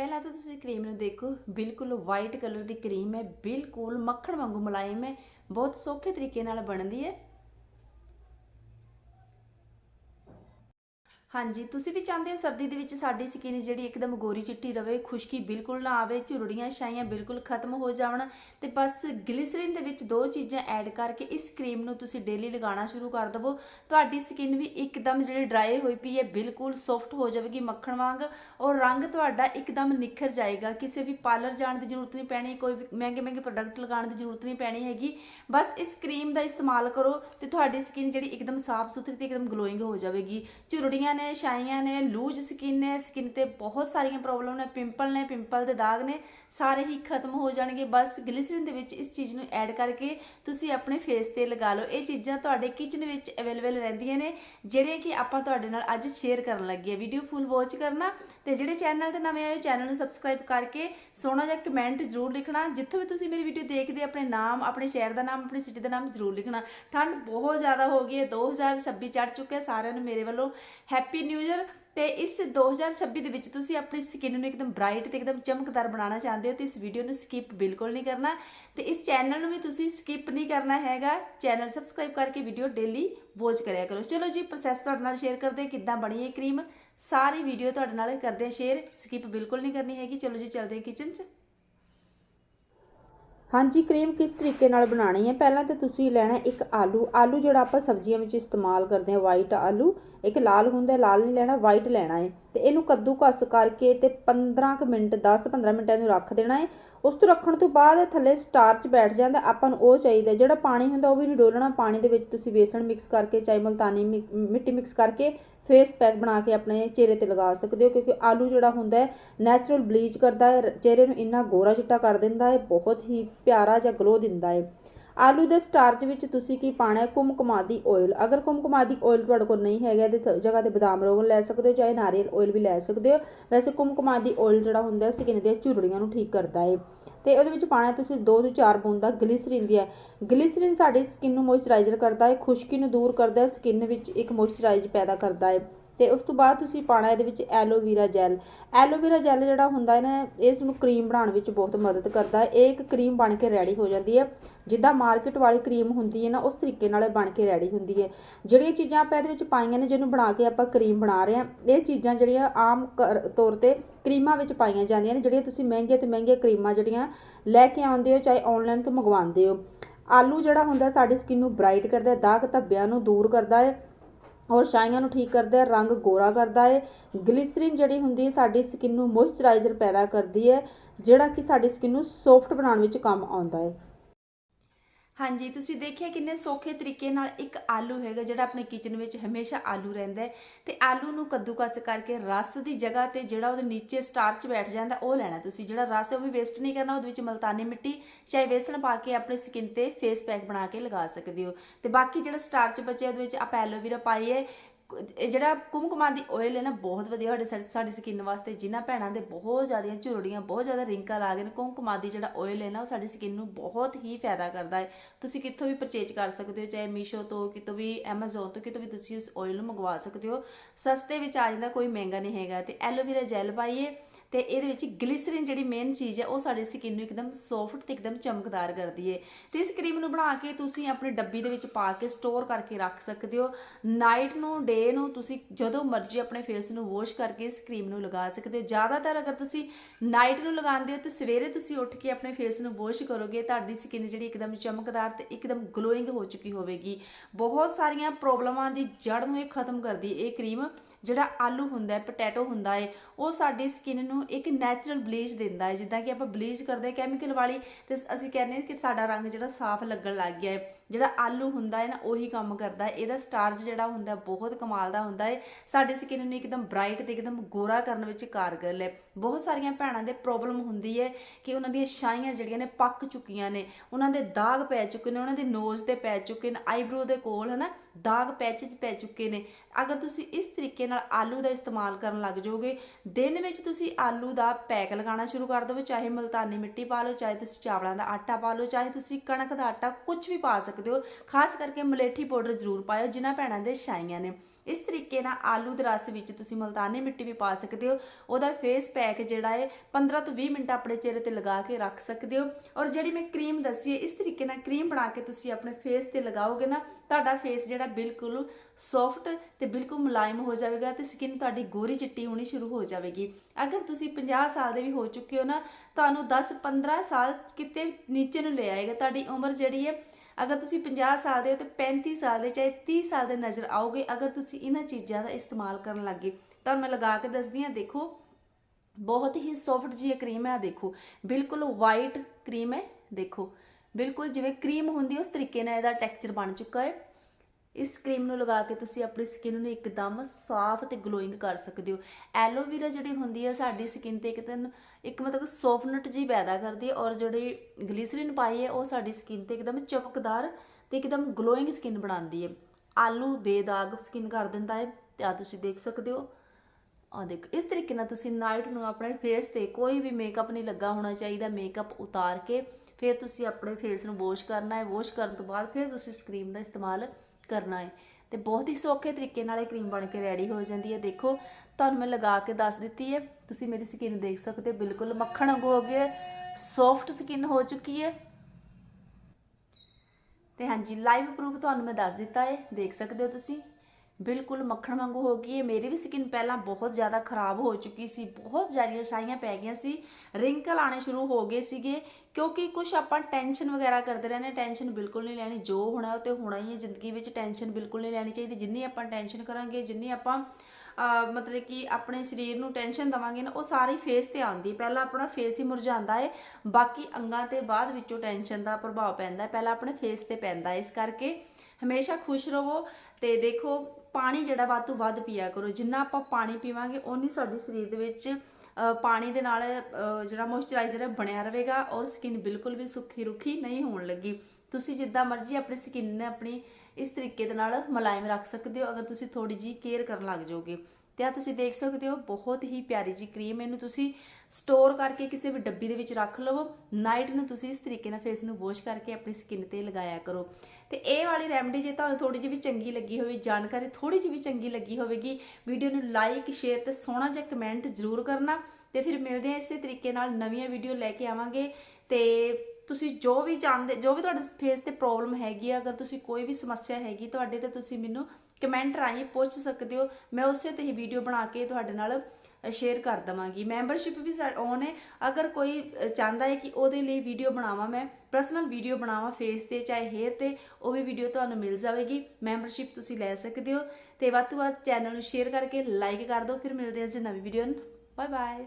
ਪਹਿਲਾਂ ਤਾਂ ਤੁਸੀਂ ਕਰੀਮ ਨੂੰ ਦੇਖੋ, ਬਿਲਕੁਲ ਵਾਈਟ ਕਲਰ ਦੀ ਕਰੀਮ ਹੈ, ਬਿਲਕੁਲ ਮੱਖਣ ਵਾਂਗੂ ਮਲਾਇਮ ਹੈ, ਬਹੁਤ ਸੌਖੇ ਤਰੀਕੇ ਨਾਲ ਬਣਦੀ ਹੈ। ਹਾਂਜੀ, ਤੁਸੀਂ ਵੀ ਚਾਹੁੰਦੇ ਹੋ ਸਰਦੀ ਦੇ ਵਿੱਚ ਸਾਡੀ ਸਕਿਨ ਜਿਹੜੀ ਇੱਕਦਮ ਗੋਰੀ ਚਿੱਟੀ ਰਵੇ, ਖੁਸ਼ਕੀ ਬਿਲਕੁਲ ਨਾ ਆਵੇ, ਝੁਰੜੀਆਂ ਛਾਈਆਂ ਬਿਲਕੁਲ ਖਤਮ ਹੋ ਜਾਵਣ ਤੇ ਬਸ ਗਲਿਸਰੀਨ ਦੇ ਵਿੱਚ ਦੋ ਚੀਜ਼ਾਂ ਐਡ ਕਰਕੇ ਇਸ ਕਰੀਮ ਨੂੰ ਤੁਸੀਂ ਡੇਲੀ ਲਗਾਉਣਾ ਸ਼ੁਰੂ ਕਰ ਦਵੋ। ਤੁਹਾਡੀ ਸਕਿਨ ਵੀ ਇੱਕਦਮ ਜਿਹੜੀ ਡਰਾਈ ਹੋਈ ਪਈ ਹੈ, ਬਿਲਕੁਲ ਸੌਫਟ ਹੋ ਜਾਵੇਗੀ ਮੱਖਣ ਵਾਂਗ ਔਰ ਰੰਗ ਤੁਹਾਡਾ ਇੱਕਦਮ ਨਿਖਰ ਜਾਏਗਾ। ਕਿਸੇ ਵੀ ਪਾਰਲਰ ਜਾਣ ਦੀ ਜ਼ਰੂਰਤ ਨਹੀਂ ਪੈਣੀ, ਕੋਈ ਵੀ ਮਹਿੰਗੇ ਮਹਿੰਗੇ ਪ੍ਰੋਡਕਟ ਲਗਾਉਣ ਦੀ ਜ਼ਰੂਰਤ ਨਹੀਂ ਪੈਣੀ ਹੈਗੀ। ਬਸ ਇਸ ਕਰੀਮ ਦਾ ਇਸਤੇਮਾਲ ਕਰੋ ਤੇ ਤੁਹਾਡੀ ਸਕਿਨ ਜਿਹੜੀ ਇੱਕਦਮ ਸਾਫ਼ ਸੁਥਰੀ ਤੇ ਇੱਕਦਮ ਗਲੋਇੰਗ ਹੋ ਜਾਵੇਗੀ। ਝੁਰੜੀਆਂ ਨੇ ਛਾਈਆਂ ਨੇ, ਲੂਜ ਸਕਿਨ ਨੇ ਸਕਿਨ ਤੇ ਬਹੁਤ ਸਾਰੀਆਂ ਪ੍ਰੋਬਲਮ ਨੇ ਪਿੰਪਲ ਨੇ ਪਿੰਪਲ ਦੇ ਦਾਗ ਨੇ, ਸਾਰੇ ਹੀ ਖਤਮ ਹੋ ਜਾਣਗੇ। ਬਸ ਗਲਿਸਰੀਨ ਦੇ ਵਿੱਚ ਇਸ ਚੀਜ਼ ਨੂੰ ਐਡ ਕਰਕੇ ਤੁਸੀਂ ਆਪਣੇ ਫੇਸ ਤੇ ਲਗਾ ਲਓ। ਇਹ ਚੀਜ਼ਾਂ ਤੁਹਾਡੇ ਕਿਚਨ ਵਿੱਚ ਅਵੇਲੇਬਲ ਰਹਿੰਦੀਆਂ ਨੇ ਜਿਹੜੀਆਂ ਕਿ ਆਪਾਂ ਤੁਹਾਡੇ ਨਾਲ ਅੱਜ ਸ਼ੇਅਰ ਕਰਨ ਲੱਗੇ ਆ ਵੀਡੀਓ ਫੁੱਲ ਵਾਚ ਕਰਨਾ ਤੇ ਜਿਹੜੇ ਚੈਨਲ ਤੇ ਨਵੇਂ ਆਏ ਚੈਨਲ ਨੂੰ ਸਬਸਕ੍ਰਾਈਬ ਕਰਕੇ ਸੋਹਣਾ ਜਿਹਾ ਕਮੈਂਟ ਜ਼ਰੂਰ ਲਿਖਣਾ। ਜਿੱਥੋਂ ਵੀ ਤੁਸੀਂ ਮੇਰੀ ਵੀਡੀਓ ਦੇਖਦੇ ਆਪਣੇ ਨਾਮ, ਆਪਣੇ ਸ਼ਹਿਰ ਦਾ ਨਾਮ, ਆਪਣੀ ਸਿਟੀ ਦਾ ਨਾਮ ਜ਼ਰੂਰ ਲਿਖਣਾ। ਠੰਡ ਬਹੁਤ ਜ਼ਿਆਦਾ ਹੋ ਗਈ ਹੈ 2026 ਚੜ ਚੁੱਕਿਆ ਸਾਰਿਆਂ ਨੂੰ ਮੇਰੇ ਵੱਲੋਂ। ਹੈਪੀ ਹੈਪੀ ਨਿਊ ਇਅਰ ਤੇ ਇਸ 2026 ਦੇ ਵਿੱਚ ਤੁਸੀਂ ਆਪਣੀ ਸਕਿਨ ਨੂੰ ਇੱਕਦਮ ਬ੍ਰਾਈਟ ਤੇ ਇੱਕਦਮ ਚਮਕਦਾਰ ਬਣਾਉਣਾ ਚਾਹੁੰਦੇ ਹੋ ਤੇ ਇਸ ਵੀਡੀਓ ਨੂੰ ਸਕਿਪ ਬਿਲਕੁਲ ਨਹੀਂ ਕਰਨਾ ਤੇ ਇਸ ਚੈਨਲ ਨੂੰ ਵੀ ਤੁਸੀਂ ਸਕਿਪ ਨਹੀਂ ਕਰਨਾ ਹੈਗਾ। ਚੈਨਲ ਸਬਸਕ੍ਰਾਈਬ ਕਰਕੇ ਵੀਡੀਓ ਡੇਲੀ ਵਾਚ ਕਰਿਆ ਕਰੋ। ਚਲੋ ਜੀ ਪ੍ਰੋਸੈਸ ਤੁਹਾਡੇ ਨਾਲ ਸ਼ੇਅਰ ਕਰਦੇ ਕਿੱਦਾਂ ਬਣੀ ਇਹ ਕਰੀਮ ਸਾਰੀ ਵੀਡੀਓ ਤੁਹਾਡੇ ਨਾਲ ਕਰਦੇ ਹਾਂ ਸ਼ੇਅਰ ਸਕਿਪ ਬਿਲਕੁਲ ਨਹੀਂ ਕਰਨੀ ਹੈਗੀ। ਚਲੋ ਜੀ, ਚੱਲਦੇ ਕਿਚਨ 'ਚ। ਹਾਂਜੀ ਕਰੀਮ ਕਿਸ ਤਰੀਕੇ ਨਾਲ ਬਣਾਉਣੀ ਹੈ? ਪਹਿਲਾਂ ਤਾਂ ਤੁਸੀਂ ਲੈਣਾ ਇੱਕ ਆਲੂ। ਆਲੂ ਜਿਹੜਾ ਆਪਾਂ ਸਬਜ਼ੀਆਂ ਵਿੱਚ ਇਸਤੇਮਾਲ ਕਰਦੇ ਹਾਂ ਵਾਈਟ ਆਲੂ। ਇੱਕ ਲਾਲ ਹੁੰਦਾ, ਲਾਲ ਨਹੀਂ ਲੈਣਾ ਵਾਈਟ ਲੈਣਾ ਹੈ। ਤੇ ਇਹਨੂੰ ਕੱਦੂਕਸ ਕਰਕੇ ਤੇ 15 ਕੁ ਮਿੰਟ 10-15 ਮਿੰਟ ਇਹਨੂੰ ਰੱਖ ਦੇਣਾ ਹੈ। ਉਸ ਤੋਂ ਰੱਖਣ ਤੋਂ ਬਾਅਦ ਥੱਲੇ ਸਟਾਰਚ ਬੈਠ ਜਾਂਦਾ, ਆਪਾਂ ਨੂੰ ਉਹ ਚਾਹੀਦਾ ਜਿਹੜਾ ਪਾਣੀ ਹੁੰਦਾ, ਉਹ ਵੀ ਨਹੀਂ ਡੋਲਣਾ। ਪਾਣੀ ਦੇ ਵਿੱਚ ਤੁਸੀਂ ਬੇਸਣ ਮਿਕਸ ਕਰਕੇ, ਚਾਹੇ ਮਲਤਾਨੀ ਮਿ- ਮਿੱਟੀ ਮਿਕਸ ਕਰਕੇ ਫੇਸ ਪੈਕ ਬਣਾ ਕੇ ਆਪਣੇ ਚਿਹਰੇ ਤੇ ਲਗਾ ਸਕਦੇ ਹੋ, ਕਿਉਂਕਿ ਆਲੂ ਜਿਹੜਾ ਹੁੰਦਾ ਹੈ ਨੈਚੁਰਲ ਬਲੀਚ ਕਰਦਾ ਹੈ, ਚਿਹਰੇ ਨੂੰ ਇੰਨਾ ਗੋਰਾ ਚਿੱਟਾ ਕਰ ਦਿੰਦਾ ਹੈ, ਬਹੁਤ ਹੀ ਪਿਆਰਾ ਜਿਹਾ ਗਲੋ ਦਿੰਦਾ ਹੈ। ਆਲੂ ਦੇ ਸਟਾਰਚ ਵਿੱਚ ਤੁਸੀਂ ਕੀ ਪਾਣਾ ਹੈ? ਕੁਮਕੁਮਾਦੀ ਆਇਲ ਅਗਰ ਕੁਮਕੁਮਾਦੀ ਆਇਲ ਤੁਹਾਡੇ ਕੋਲ ਨਹੀਂ ਹੈਗਾ, ਇਹਦੇ ਜਗ੍ਹਾ ਤੇ ਬਦਾਮ ਰੋਗਨ ਲੈ ਸਕਦੇ ਹੋ ਚਾਹੇ ਨਾਰੀਅਲ ਆਇਲ ਵੀ ਲੈ ਸਕਦੇ ਹੋ। ਵੈਸੇ ਕੁਮਕੁਮਾਦੀ ਆਇਲ ਜਿਹੜਾ ਹੁੰਦਾ ਹੈ ਸਕਿਨ ਦੀਆਂ ਝੁਰੜੀਆਂ ਨੂੰ ਠੀਕ ਕਰਦਾ ਹੈ। ਤੇ ਉਹਦੇ ਵਿੱਚ ਪਾਣਾ ਤੁਸੀਂ 2 ਤੋਂ 4 ਬੂੰਦਾਂ ਗਲਿਸਰੀਨ ਦੀ ਹੈ। ਗਲਿਸਰੀਨ ਸਾਡੀ ਸਕਿਨ ਨੂੰ ਮੋਇਸਚਰਾਈਜ਼ਰ ਕਰਦਾ ਹੈ, ਖੁਸ਼ਕੀ ਨੂੰ ਦੂਰ ਕਰਦਾ ਹੈ, ਸਕਿਨ ਵਿੱਚ ਇੱਕ ਮੋਇਸਚਰਾਈਜ਼ ਪੈਦਾ ਕਰਦਾ ਹੈ। ਤੇ ਉਸ ਤੋਂ ਬਾਅਦ ਤੁਸੀਂ ਪਾਣਾ ਇਹਦੇ ਵਿੱਚ ਐਲੋਵੀਰਾ ਜੈਲ ਐਲੋਵੀਰਾ ਜੈਲ ਜਿਹੜਾ ਹੁੰਦਾ ਹੈ ਨਾ ਇਸ ਨੂੰ ਕਰੀਮ ਬਣਾਉਣ ਵਿੱਚ ਬਹੁਤ ਮਦਦ ਕਰਦਾ ਹੈ। ਇਹ ਇੱਕ ਕਰੀਮ ਬਣ ਕੇ ਰੈਡੀ ਹੋ ਜਾਂਦੀ ਹੈ। ਜਿੱਦਾਂ ਮਾਰਕੀਟ ਵਾਲੀ ਕਰੀਮ ਹੁੰਦੀ ਹੈ ਨਾ, ਉਸ ਤਰੀਕੇ ਨਾਲ ਇਹ ਬਣ ਕੇ ਰੈਡੀ ਹੁੰਦੀ ਹੈ। ਜਿਹੜੀਆਂ ਚੀਜ਼ਾਂ ਆਪਾਂ ਇਹਦੇ ਵਿੱਚ ਪਾਈਆਂ ਨੇ, ਜਿਹਨੂੰ ਬਣਾ ਕੇ ਆਪਾਂ ਕਰੀਮ ਬਣਾ ਰਹੇ ਹਾਂ, ਇਹ ਚੀਜ਼ਾਂ ਜਿਹੜੀਆਂ ਆਮ ਕਰ- ਤੌਰ ਤੇ ਕਰੀਮਾਂ ਵਿੱਚ ਪਾਈਆਂ ਜਾਂਦੀਆਂ ਨੇ, ਜਿਹੜੀਆਂ ਤੁਸੀਂ ਮਹਿੰਗੀਆਂ ਤੋਂ ਮਹਿੰਗੀਆਂ ਕਰੀਮਾਂ ਜਿਹੜੀਆਂ ਲੈ ਕੇ ਆਉਂਦੇ ਹੋ, ਚਾਹੇ ਆਨਲਾਈਨ ਤੋਂ ਮੰਗਵਾਉਂਦੇ ਹੋ। ਆਲੂ ਜਿਹੜਾ ਹੁੰਦਾ, ਸਾਡੀ ਸਕਿਨ ਨੂੰ ਬ੍ਰਾਈਟ ਕਰਦਾ ਹੈ, ਦਾਗ ਧੱਬਿਆਂ ਨੂੰ ਦੂਰ ਕਰਦਾ ਹੈ। ਔਰ ਛਾਈਆਂ ਨੂੰ ਠੀਕ ਕਰਦਾ ਹੈ ਰੰਗ ਗੋਰਾ ਕਰਦਾ ਹੈ ਗਲਿਸਰੀਨ ਜਿਹੜੀ ਹੁੰਦੀ ਹੈ ਸਾਡੀ ਸਕਿਨ ਨੂੰ ਮੋਇਸਚਰਾਈਜ਼ਰ ਪੈਦਾ ਕਰਦੀ ਹੈ ਜਿਹੜਾ ਕਿ ਸਾਡੀ ਸਕਿਨ ਨੂੰ ਸੌਫਟ ਬਣਾਉਣ ਵਿੱਚ ਕੰਮ ਆਉਂਦਾ ਹੈ ਹਾਂਜੀ, ਤੁਸੀਂ ਦੇਖਿਆ ਕਿੰਨੇ ਸੌਖੇ ਤਰੀਕੇ ਨਾਲ ਇੱਕ ਆਲੂ ਹੈਗਾ, ਜਿਹੜਾ ਆਪਣੇ ਕਿਚਨ ਵਿੱਚ ਹਮੇਸ਼ਾ ਆਲੂ ਰਹਿੰਦਾ ਹੈ ਤੇ ਆਲੂ ਨੂੰ ਕੱਦੂਕਸ ਕਰਕੇ ਰਸ ਦੀ ਜਗ੍ਹਾ ਤੇ ਜਿਹੜਾ ਉਹਦੇ ਨੀਚੇ ਸਟਾਰਚ ਬੈਠ ਜਾਂਦਾ, ਉਹ ਲੈਣਾ ਤੁਸੀਂ। ਜਿਹੜਾ ਰਸ ਉਹ ਵੀ ਵੇਸਟ ਨਹੀਂ ਕਰਨਾ, ਉਹਦੇ ਵਿੱਚ ਮਲਤਾਨੀ ਮਿੱਟੀ ਚਾਹੇ ਵੇਸਣ ਪਾ ਕੇ ਆਪਣੇ ਸਕਿਨ ਤੇ ਫੇਸ ਪੈਕ ਬਣਾ ਕੇ ਲਗਾ ਸਕਦੇ ਹੋ। ਤੇ ਬਾਕੀ ਜਿਹੜਾ ਸਟਾਰਚ ਬਚਿਆ, ਉਹਦੇ ਵਿੱਚ ਆਪਾਂ ਐਲੋਵੀਰਾ ਪਾਈ ਹੈ ਇਹ ਜਿਹੜਾ ਕੁਮਕੁਮਾਂ ਦੀ ਆਇਲ ਹੈ ਨਾ, ਬਹੁਤ ਵਧੀਆ ਸਾਡੇ ਸ- ਸਾਡੀ ਸਕਿਨ ਵਾਸਤੇ, ਜਿਨ੍ਹਾਂ ਭੈਣਾਂ ਦੇ ਬਹੁਤ ਜ਼ਿਆਦੀਆਂ ਝੁਰੜੀਆਂ, ਬਹੁਤ ਜ਼ਿਆਦਾ ਰਿੰਕਲ ਆ ਗਏ ਨੇ ਕੁਮਕੁਮਾਂ ਦੀ ਜਿਹੜਾ ਆਇਲ ਹੈ ਨਾ, ਉਹ ਸਾਡੀ ਸਕਿਨ ਨੂੰ ਬਹੁਤ ਹੀ ਫਾਇਦਾ ਕਰਦਾ ਹੈ। ਤੁਸੀਂ ਕਿੱਥੋਂ ਵੀ ਪਰਚੇਜ ਕਰ ਸਕਦੇ ਹੋ, ਚਾਹੇ ਮੀਸ਼ੋ ਤੋਂ, ਕਿਤੋਂ ਵੀ ਐਮਾਜ਼ੋਨ ਤੋਂ, ਕਿਤੋਂ ਵੀ ਤੁਸੀਂ ਉਸ ਆਇਲ ਨੂੰ ਮੰਗਵਾ ਸਕਦੇ ਹੋ। ਸਸਤੇ ਵਿੱਚ ਆ ਜਾਂਦਾ, ਕੋਈ ਮਹਿੰਗਾ ਨਹੀਂ ਹੈਗਾ। ਤੇ ਐਲੋਵੇਰਾ ਜੈਲ ਪਾਈਏ ਤੇ ਇਹਦੇ ਵਿੱਚ ਗਲਿਸਰੀਨ ਜਿਹੜੀ ਮੇਨ ਚੀਜ਼ ਹੈ, ਉਹ ਸਾਡੀ ਸਕਿਨ ਨੂੰ ਇੱਕਦਮ ਸੌਫਟ ਤੇ ਇੱਕਦਮ ਚਮਕਦਾਰ ਕਰਦੀ ਹੈ। ਤੇ ਇਸ ਕਰੀਮ ਨੂੰ ਬਣਾ ਕੇ ਤੁਸੀਂ ਆਪਣੀ ਡੱਬੀ ਦੇ ਵਿੱਚ ਪਾ ਕੇ ਸਟੋਰ ਕਰਕੇ ਰੱਖ ਸਕਦੇ ਹੋ। ਨਾਈਟ ਨੂੰ ਡੇ ਨੂੰ ਤੁਸੀਂ ਜਦੋਂ ਮਰਜ਼ੀ ਆਪਣੇ ਫੇਸ ਨੂੰ ਵਾਸ਼ ਕਰਕੇ ਇਸ ਕਰੀਮ ਨੂੰ ਲਗਾ ਸਕਦੇ ਹੋ। ਜ਼ਿਆਦਾਤਰ ਅਗਰ ਤੁਸੀਂ ਨਾਈਟ ਨੂੰ ਲਗਾਉਂਦੇ ਹੋ, ਤੇ ਸਵੇਰੇ ਤੁਸੀਂ ਉੱਠ ਕੇ ਆਪਣੇ ਫੇਸ ਨੂੰ ਵਾਸ਼ ਕਰੋਗੇ, ਤੁਹਾਡੀ ਸਕਿਨ ਜਿਹੜੀ ਇੱਕਦਮ ਚਮਕਦਾਰ ਤੇ ਇੱਕਦਮ ਗਲੋਇੰਗ ਹੋ ਚੁੱਕੀ ਹੋਵੇਗੀ। ਬਹੁਤ ਸਾਰੀਆਂ ਪ੍ਰੋਬਲਮਾਂ ਦੀ ਜੜ ਨੂੰ ਇਹ ਖਤਮ ਕਰਦੀ ਇਹ ਕਰੀਮ ਜਿਹੜਾ ਆਲੂ ਹੁੰਦਾ ਹੈ ਪੋਟੈਟੋ ਹੁੰਦਾ ਹੈ, ਉਹ ਸਾਡੀ ਸਕਿਨ ਨੂੰ ਇੱਕ ਨੈਚੁਰਲ ਬਲੀਚ ਦਿੰਦਾ ਹੈ। ਜਿੱਦਾਂ ਕਿ ਆਪਾਂ ਬਲੀਚ ਕਰਦੇ ਕੈਮੀਕਲ ਵਾਲੀ, ਤੇ ਅਸੀਂ ਕਹਿੰਦੇ ਹਾਂ ਕਿ ਸਾਡਾ ਰੰਗ ਜਿਹੜਾ ਸਾਫ਼ ਲੱਗਣ ਲੱਗ ਗਿਆ ਹੈ। ਜਿਹੜਾ ਆਲੂ ਹੁੰਦਾ ਹੈ ਨਾ, ਉਹੀ ਕੰਮ ਕਰਦਾ ਹੈ। ਇਹਦਾ ਸਟਾਰਚ ਜਿਹੜਾ ਹੁੰਦਾ ਬਹੁਤ ਕਮਾਲ ਦਾ ਹੁੰਦਾ ਹੈ। ਸਾਡੀ ਸਕਿਨ ਨੂੰ ਇੱਕਦਮ ਬ੍ਰਾਈਟ ਤੇ ਇੱਕਦਮ ਗੋਰਾ ਕਰਨ ਵਿੱਚ ਕਾਰਗਰ ਹੈ। ਬਹੁਤ ਸਾਰੀਆਂ ਭੈਣਾਂ ਦੇ ਪ੍ਰੋਬਲਮ ਹੁੰਦੀ ਹੈ ਕਿ ਉਹਨਾਂ ਦੀਆਂ ਛਾਈਆਂ ਜਿਹੜੀਆਂ ਨੇ ਪੱਕ ਚੁੱਕੀਆਂ ਨੇ, ਉਹਨਾਂ ਦੇ ਦਾਗ ਪੈ ਚੁੱਕੇ ਨੇ, ਉਹਨਾਂ ਦੇ ਨੋਜ਼ ਤੇ ਪੈ ਚੁੱਕੇ ਨੇ ਆਈਬ੍ਰੋ ਦੇ ਕੋਲ ਹਨਾ, ਦਾਗ ਪੈਚਸ ਪੈ ਚੁੱਕੇ ਨੇ। ਅਗਰ ਤੁਸੀਂ ਇਸ ਤਰੀਕੇ ਨਾਲ ਆਲੂ ਦਾ ਇਸਤੇਮਾਲ ਕਰਨ ਲੱਗ ਜਾਓਗੇ। ਦਿਨ ਵਿੱਚ ਤੁਸੀਂ ਆਲੂ ਦਾ ਪੈਕ ਲਗਾਉਣਾ ਸ਼ੁਰੂ ਕਰ ਦਿਓ, ਚਾਹੇ ਮਲਤਾਨੀ ਮਿੱਟੀ ਪਾ ਲਓ, ਚਾਹੇ ਤੁਸੀਂ ਚਾਵਲਾਂ ਦਾ ਆਟਾ ਪਾ ਲਓ, ਚਾਹੇ ਤੁਸੀਂ ਕਣਕ ਦਾ ਆਟਾ ਕੁਝ ਵੀ ਪਾ ਸਕਦੇ ਹੋ। ਖਾਸ ਕਰਕੇ ਮਲੇਠੀ ਪਾਊਡਰ ਜ਼ਰੂਰ ਪਾਇਓ, ਜਿਨ੍ਹਾਂ ਭੈਣਾਂ ਦੇ ਛਾਈਆਂ ਨੇ। ਇਸ ਤਰੀਕੇ ਨਾਲ ਆਲੂ ਦੇ ਰਸ ਵਿੱਚ ਤੁਸੀਂ ਮਲਤਾਨੀ ਮਿੱਟੀ ਵੀ ਪਾ ਸਕਦੇ ਹੋ। ਉਹਦਾ ਫੇਸ ਪੈਕ ਜਿਹੜਾ ਹੈ 15 ਤੋਂ 20 ਮਿੰਟ ਆਪਣੇ ਚਿਹਰੇ ਤੇ ਲਗਾ ਕੇ ਰੱਖ ਸਕਦੇ ਹੋ। ਔਰ ਜਿਹੜੀ ਮੈਂ ਕਰੀਮ ਦੱਸੀ ਹੈ, ਇਸ ਤਰੀਕੇ ਨਾਲ ਕਰੀਮ ਬਣਾ ਕੇ ਤੁਸੀਂ ਆਪਣੇ ਫੇਸ ਤੇ ਲਗਾਓਗੇ ਨਾ, ਤੁਹਾਡਾ ਫੇਸ ਜਿਹੜਾ ਬਿਲਕੁਲ ਸੌਫਟ ਤੇ ਬਿਲਕੁਲ ਮੁਲਾਇਮ ਹੋ ਜਾਵੇਗਾ। ਤੇ ਸਕਿਨ ਤੁਹਾਡੀ ਗੋਰੀ ਚਿੱਟੀ ਹੋਣੀ ਸ਼ੁਰੂ ਹੋ ਜਾਵੇਗੀ। ਅਗਰ ਤੁਸੀਂ 50 ਸਾਲ ਦੇ ਵੀ ਹੋ ਚੁੱਕੇ ਹੋ ਨਾ, ਤੁਹਾਨੂੰ 10 15 ਸਾਲ ਕਿਤੇ ਨੀਚੇ ਨੂੰ ਲੈ ਆਏਗਾ। ਤੁਹਾਡੀ ਉਮਰ ਜਿਹੜੀ ਹੈ, ਅਗਰ ਤੁਸੀਂ 50 ਸਾਲ ਦੇ ਹੋ ਤੇ 35 ਸਾਲ ਦੇ ਚਾਹੇ 30 ਸਾਲ ਦੇ ਨਜ਼ਰ ਆਓਗੇ, ਅਗਰ ਤੁਸੀਂ ਇਹਨਾਂ ਚੀਜ਼ਾਂ ਦਾ ਇਸਤੇਮਾਲ ਕਰਨ ਲੱਗੇ, ਤਾਂ ਮੈਂ ਲਗਾ ਕੇ ਦੱਸਦੀ ਹਾਂ, ਦੇਖੋ, ਬਹੁਤ ਹੀ ਸੌਫਟ ਜਿਹੀ ਕਰੀਮ ਹੈ ਦੇਖੋ, ਬਿਲਕੁਲ ਵਾਈਟ ਕਰੀਮ ਹੈ, ਦੇਖੋ, ਬਿਲਕੁਲ ਜਿਵੇਂ ਕਰੀਮ ਹੁੰਦੀ ਉਸ ਤਰੀਕੇ ਨਾਲ ਇਹਦਾ ਟੈਕਸਚਰ ਬਣ ਚੁੱਕਾ ਹੈ। ਇਸ ਕਰੀਮ ਨੂੰ ਲਗਾ ਕੇ ਤੁਸੀਂ ਆਪਣੀ ਸਕਿਨ ਨੂੰ ਇੱਕਦਮ ਸਾਫ਼ ਤੇ ਗਲੋਇੰਗ ਕਰ ਸਕਦੇ ਹੋ। ਐਲੋਵੇਰਾ ਜਿਹੜੀ ਹੁੰਦੀ ਹੈ ਸਾਡੀ ਸਕਿਨ ਤੇ ਇੱਕ ਦਿਨ ਇੱਕ ਮਤਲਬ ਸੌਫਨਟ ਜੀ ਪੈਦਾ ਕਰਦੀ ਹੈ ਔਰ ਜਿਹੜੀ ਗਲੀਸਰੀਨ ਪਾਈ ਹੈ ਉਹ ਸਾਡੀ ਸਕਿਨ ਤੇ ਇੱਕਦਮ ਚਮਕਦਾਰ ਤੇ ਇੱਕਦਮ ਗਲੋਇੰਗ ਸਕਿਨ ਬਣਾਉਂਦੀ ਹੈ ਆਲੂ ਬੇਦਾਗ ਸਕਿਨ ਕਰ ਦਿੰਦਾ ਹੈ ਤੇ ਆ ਤੁਸੀਂ ਦੇਖ ਸਕਦੇ ਹੋ। ਆ ਦੇਖੋ, ਇਸ ਤਰੀਕੇ ਨਾਲ ਤੁਸੀਂ ਨਾਈਟ ਨੂੰ ਆਪਣੇ ਫੇਸ ਤੇ ਕੋਈ ਵੀ ਮੇਕਅਪ ਨਹੀਂ ਲੱਗਾ ਹੋਣਾ ਚਾਹੀਦਾ। ਮੇਕਅਪ ਉਤਾਰ ਕੇ ਫਿਰ ਤੁਸੀਂ ਆਪਣੇ ਫੇਸ ਨੂੰ ਵਾਸ਼ ਕਰਨਾ ਹੈ ਵਾਸ਼ ਕਰਨ ਤੋਂ ਬਾਅਦ ਫਿਰ ਤੁਸੀਂ ਇਸ ਕਰੀਮ ਦਾ ਇਸਤੇਮਾਲ ਕਰਨਾ ਹੈ। ਤੇ ਬਹੁਤ ਹੀ ਸੌਖੇ ਤਰੀਕੇ ਨਾਲ ਇਹ ਕਰੀਮ ਬਣ ਕੇ ਰੈਡੀ ਹੋ ਜਾਂਦੀ ਹੈ। ਦੇਖੋ, ਤੁਹਾਨੂੰ ਮੈਂ ਲਗਾ ਕੇ ਦੱਸ ਦਿੱਤੀ ਹੈ। ਤੁਸੀਂ ਮੇਰੀ ਸਕਿਨ ਦੇਖ ਸਕਦੇ ਹੋ, ਬਿਲਕੁਲ ਮੱਖਣ ਵਾਂਗੂ ਹੋ ਗਿਆ ਸੌਫਟ ਸਕਿਨ ਹੋ ਚੁੱਕੀ ਹੈ। ਤੇ ਹਾਂਜੀ ਲਾਈਵ ਪ੍ਰੂਫ ਤੁਹਾਨੂੰ ਮੈਂ ਦੱਸ ਦਿੱਤਾ ਹੈ। ਦੇਖ ਸਕਦੇ ਹੋ ਤੁਸੀਂ। ਬਿਲਕੁਲ ਮੱਖਣ ਵਾਂਗੂ ਹੋ ਗਈ ਹੈ। ਮੇਰੀ ਵੀ ਸਕਿਨ ਪਹਿਲਾਂ ਬਹੁਤ ਜ਼ਿਆਦਾ ਖਰਾਬ ਹੋ ਚੁੱਕੀ ਸੀ। ਬਹੁਤ ਜ਼ਿਆਦੀਆਂ ਛਾਈਆਂ ਪੈ ਗਈਆਂ ਸੀ। ਰਿੰਕਲ ਆਣੇ ਸ਼ੁਰੂ ਹੋ ਗਏ ਸੀਗੇ। ਕਿਉਂਕਿ ਕੁਝ ਆਪਾਂ ਟੈਨਸ਼ਨ ਵਗੈਰਾ ਕਰਦੇ ਰਹਿੰਦੇ ਟੈਨਸ਼ਨ ਬਿਲਕੁਲ ਨਹੀਂ ਲੈਣੀ। ਜੋ ਹੋਣਾ ਉਹ ਤੇ ਹੋਣਾ ਹੀ ਹੈ। ਜ਼ਿੰਦਗੀ ਵਿੱਚ ਟੈਨਸ਼ਨ ਬਿਲਕੁਲ ਨਹੀਂ ਲੈਣੀ ਚਾਹੀਦੀ। ਜਿੰਨੀ ਆਪਾਂ ਟੈਨਸ਼ਨ ਕਰਾਂਗੇ, ਜਿੰਨੀ ਆਪਾਂ ਮਤਲਬ ਕਿ ਆਪਣੇ ਸਰੀਰ ਨੂੰ ਟੈਨਸ਼ਨ ਦਵਾਂਗੇ ਨਾ, ਉਹ ਸਾਰੀ ਫੇਸ ਤੇ ਆਉਂਦੀ ਪਹਿਲਾਂ ਆਪਣਾ ਫੇਸ ਹੀ ਮੁਰਝਾਉਂਦਾ ਹੈ। ਬਾਕੀ ਅੰਗਾਂ ਤੇ ਬਾਅਦ ਵਿੱਚੋਂ ਟੈਨਸ਼ਨ ਦਾ ਪ੍ਰਭਾਵ ਪੈਂਦਾ ਹੈ। ਪਹਿਲਾਂ ਆਪਣੇ ਫੇਸ ਤੇ ਪੈਂਦਾ ਇਸ ਕਰਕੇ ਹਮੇਸ਼ਾ ਖੁਸ਼ ਰਹੋ ਤੇ ਦੇਖੋ ਪਾਣੀ ਜਿਹੜਾ ਵੱਧ ਤੋਂ ਵੱਧ ਪੀਆ ਕਰੋ। ਜਿੰਨਾ ਆਪਾਂ ਪਾਣੀ ਪੀਵਾਂਗੇ ਉਨੀ ਸਾਡੇ ਸਰੀਰ ਦੇ ਵਿੱਚ ਪਾਣੀ ਦੇ ਨਾਲ ਜਿਹੜਾ ਮੋਇਸਚਰਾਈਜ਼ਰ ਹੈ, ਬਣਿਆ ਰਹੇਗਾ ਔਰ ਸਕਿਨ ਬਿਲਕੁਲ ਵੀ ਸੁੱਖੀ ਰੁੱਖੀ ਨਹੀਂ ਹੋਣ ਲੱਗੀ। ਤੁਸੀਂ ਜਿੱਦਾਂ ਮਰਜ਼ੀ ਆਪਣੀ ਸਕਿਨ ਨੇ ਆਪਣੀ ਇਸ ਤਰੀਕੇ ਦੇ ਨਾਲ ਮੁਲਾਇਮ ਰੱਖ ਸਕਦੇ ਹੋ। ਅਗਰ ਤੁਸੀਂ ਥੋੜੀ ਜੀ ਕੇਅਰ ਕਰਨ ਲੱਗ ਜਾਓਗੇ ਤੇ ਆ ਤੁਸੀਂ ਦੇਖ ਸਕਦੇ ਹੋ, ਬਹੁਤ ਹੀ ਪਿਆਰੀ ਜੀ ਕਰੀਮ ਇਹਨੂੰ ਤੁਸੀਂ ਸਟੋਰ ਕਰਕੇ ਕਿਸੇ ਵੀ ਡੱਬੀ ਦੇ ਵਿੱਚ ਰੱਖ ਲਵੋ। ਨਾਈਟ ਨੂੰ ਤੁਸੀਂ ਇਸ ਤਰੀਕੇ ਨਾਲ ਫੇਸ ਨੂੰ ਵਾਸ਼ ਕਰਕੇ ਆਪਣੀ ਸਕਿਨ ਤੇ ਲਗਾਇਆ ਕਰੋ। ਤੇ ਇਹ ਵਾਲੀ ਰੈਮਡੀ ਜੇ ਤੁਹਾਨੂੰ ਥੋੜੀ ਜਿਹੀ ਵੀ ਚੰਗੀ ਲੱਗੀ ਹੋਵੇ, ਜਾਣਕਾਰੀ ਥੋੜੀ ਜਿਹੀ ਵੀ ਚੰਗੀ ਲੱਗੀ ਹੋਵੇਗੀ ਵੀਡੀਓ ਨੂੰ ਲਾਈਕ ਸ਼ੇਅਰ ਤੇ ਸੋਹਣਾ ਜਿਹਾ ਕਮੈਂਟ ਜ਼ਰੂਰ ਕਰਨਾ। ਤੇ ਫਿਰ ਮਿਲਦੇ ਹਾਂ ਇਸੇ ਤਰੀਕੇ ਨਾਲ ਨਵੀਆਂ ਵੀਡੀਓ ਲੈ ਕੇ ਆਵਾਂਗੇ। ਤੇ ਤੁਸੀਂ ਜੋ ਵੀ ਜਾਣਦੇ, ਜੋ ਵੀ ਤੁਹਾਡੇ ਫੇਸ ਤੇ ਪ੍ਰੋਬਲਮ ਹੈਗੀ ਆ, ਅਗਰ ਤੁਸੀਂ ਕੋਈ ਵੀ ਸਮੱਸਿਆ ਹੈਗੀ ਤੁਹਾਡੇ ਤੇ ਤੁਸੀਂ ਮੈਨੂੰ ਕਮੈਂਟ ਰਾਹੀਂ ਪੁੱਛ ਸਕਦੇ ਹੋ। ਮੈਂ ਉਸੇ ਤੇ ਹੀ ਵੀਡੀਓ ਬਣਾ ਕੇ ਤੁਹਾਡੇ ਨਾਲ ਸ਼ੇਅਰ ਕਰ ਦਵਾਂਗੀ। ਮੈਂਬਰਸ਼ਿਪ ਵੀ ਔਨ ਹੈ ਅਗਰ ਕੋਈ ਚਾਹੁੰਦਾ ਹੈ ਕਿ ਉਹਦੇ ਲਈ ਵੀਡੀਓ ਬਣਾਵਾਂ, ਮੈਂ ਪਰਸਨਲ ਵੀਡੀਓ ਬਣਾਵਾਂ ਫੇਸ ਤੇ ਚਾਹੇ ਹੇਅਰ ਤੇ, ਉਹ ਵੀ ਵੀਡੀਓ ਤੁਹਾਨੂੰ ਮਿਲ ਜਾਵੇਗੀ। ਮੈਂਬਰਸ਼ਿਪ ਤੁਸੀਂ ਲੈ ਸਕਦੇ ਹੋ। ਤੇ ਵੱਧ ਤੋਂ ਵੱਧ ਚੈਨਲ ਨੂੰ ਸ਼ੇਅਰ ਕਰਕੇ ਲਾਈਕ ਕਰ ਦਿਓ। ਫਿਰ ਮਿਲਦੇ ਹਾਂ ਜੀ ਨਵੀਂ ਵੀਡੀਓ ਬਾਏ ਬਾਏ